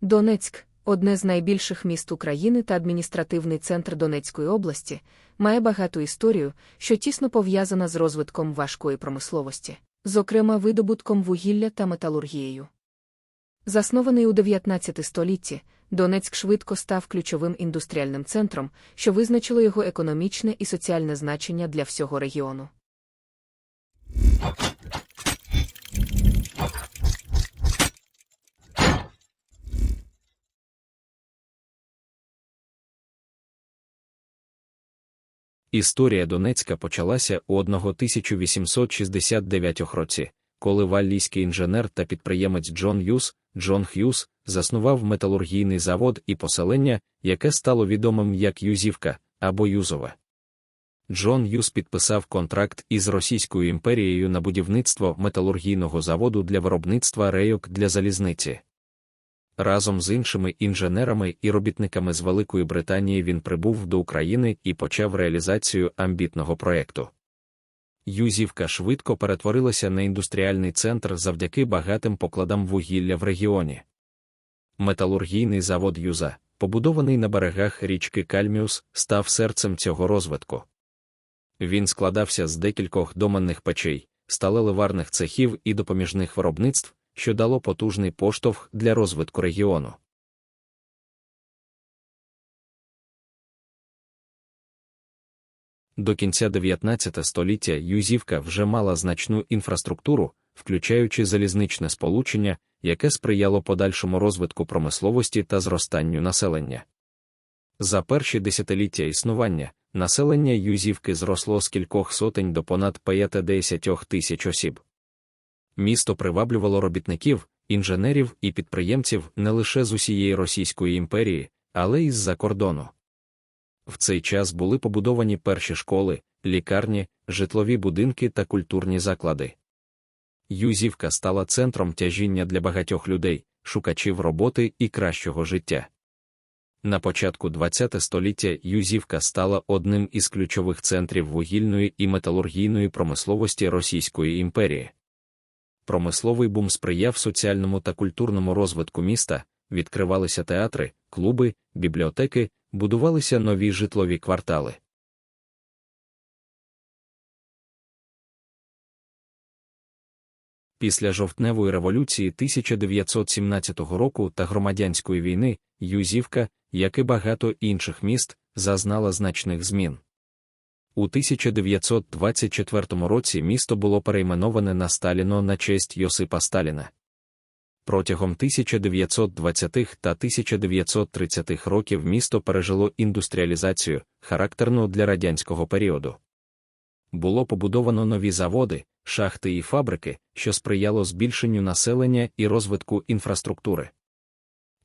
Донецьк, одне з найбільших міст України та адміністративний центр Донецької області, має багату історію, що тісно пов'язана з розвитком важкої промисловості, зокрема видобутком вугілля та металургією. Заснований у 19 столітті, Донецьк швидко став ключовим індустріальним центром, що визначило його економічне і соціальне значення для всього регіону. Історія Донецька почалася у 1869 році, коли валлійський інженер та підприємець Джон Юс, Джон Х'юз, заснував металургійний завод і поселення, яке стало відомим як Юзівка або Юзове. Джон Юс підписав контракт із Російською імперією на будівництво металургійного заводу для виробництва рейок для залізниці. Разом з іншими інженерами і робітниками з Великої Британії він прибув до України і почав реалізацію амбітного проєкту. Юзівка швидко перетворилася на індустріальний центр завдяки багатим покладам вугілля в регіоні. Металургійний завод Юза, побудований на берегах річки Кальміус, став серцем цього розвитку. Він складався з декількох доменних печей, сталеливарних цехів і допоміжних виробництв, що дало потужний поштовх для розвитку регіону. До кінця 19 століття Юзівка вже мала значну інфраструктуру, включаючи залізничне сполучення, яке сприяло подальшому розвитку промисловості та зростанню населення. За перші десятиліття існування населення Юзівки зросло з кількох сотень до понад 50 тисяч осіб. Місто приваблювало робітників, інженерів і підприємців не лише з усієї Російської імперії, але й з-за кордону. В цей час були побудовані перші школи, лікарні, житлові будинки та культурні заклади. Юзівка стала центром тяжіння для багатьох людей, шукачів роботи і кращого життя. На початку ХХ століття Юзівка стала одним із ключових центрів вугільної і металургійної промисловості Російської імперії. Промисловий бум сприяв соціальному та культурному розвитку міста, відкривалися театри, клуби, бібліотеки, будувалися нові житлові квартали. Після жовтневої революції 1917 року та громадянської війни Юзівка, як і багато інших міст, зазнала значних змін. У 1924 році місто було перейменоване на Сталіно на честь Йосипа Сталіна. Протягом 1920-х та 1930-х років місто пережило індустріалізацію, характерну для радянського періоду. Було побудовано нові заводи, шахти і фабрики, що сприяло збільшенню населення і розвитку інфраструктури.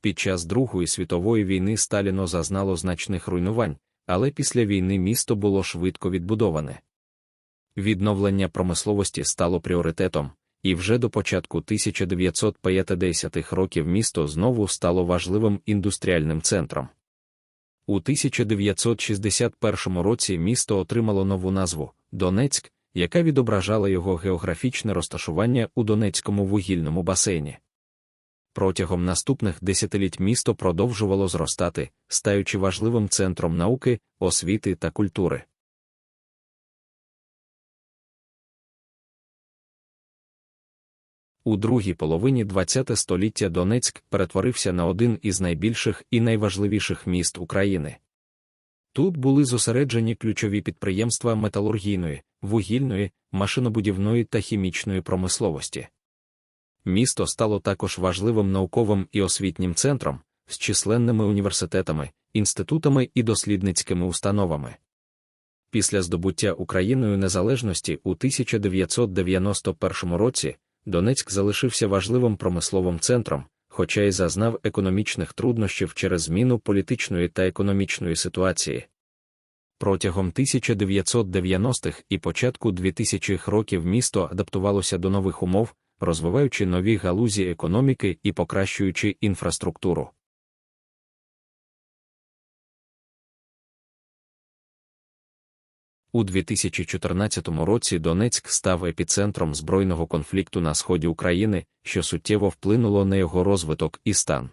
Під час Другої світової війни Сталіно зазнало значних руйнувань, але після війни місто було швидко відбудоване. Відновлення промисловості стало пріоритетом, і вже до початку 1950-х років місто знову стало важливим індустріальним центром. У 1961 році місто отримало нову назву Донецьк, яка відображала його географічне розташування у Донецькому вугільному басейні. Протягом наступних десятиліть місто продовжувало зростати, стаючи важливим центром науки, освіти та культури. У другій половині ХХ століття Донецьк перетворився на один із найбільших і найважливіших міст України. Тут були зосереджені ключові підприємства металургійної, вугільної, машинобудівної та хімічної промисловості. Місто стало також важливим науковим і освітнім центром з численними університетами, інститутами і дослідницькими установами. Після здобуття Україною незалежності у 1991 році Донецьк залишився важливим промисловим центром, хоча й зазнав економічних труднощів через зміну політичної та економічної ситуації. Протягом 1990-х і початку 2000-х років місто адаптувалося до нових умов, розвиваючи нові галузі економіки і покращуючи інфраструктуру. У 2014 році Донецьк став епіцентром збройного конфлікту на сході України, що суттєво вплинуло на його розвиток і стан.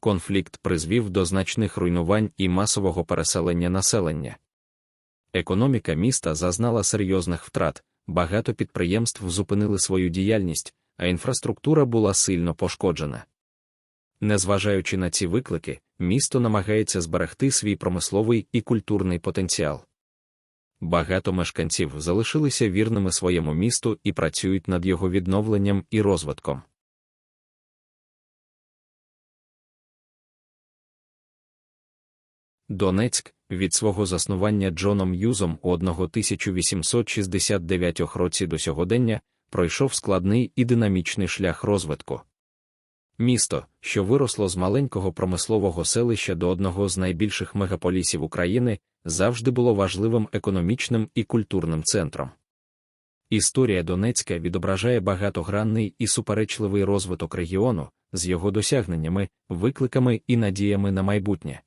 Конфлікт призвів до значних руйнувань і масового переселення населення. Економіка міста зазнала серйозних втрат, багато підприємств зупинили свою діяльність, а інфраструктура була сильно пошкоджена. Незважаючи на ці виклики, місто намагається зберегти свій промисловий і культурний потенціал. Багато мешканців залишилися вірними своєму місту і працюють над його відновленням і розвитком. Донецьк від свого заснування Джоном Юзом у 1869 році до сьогодення пройшов складний і динамічний шлях розвитку. Місто, що виросло з маленького промислового селища до одного з найбільших мегаполісів України, завжди було важливим економічним і культурним центром. Історія Донецька відображає багатогранний і суперечливий розвиток регіону з його досягненнями, викликами і надіями на майбутнє.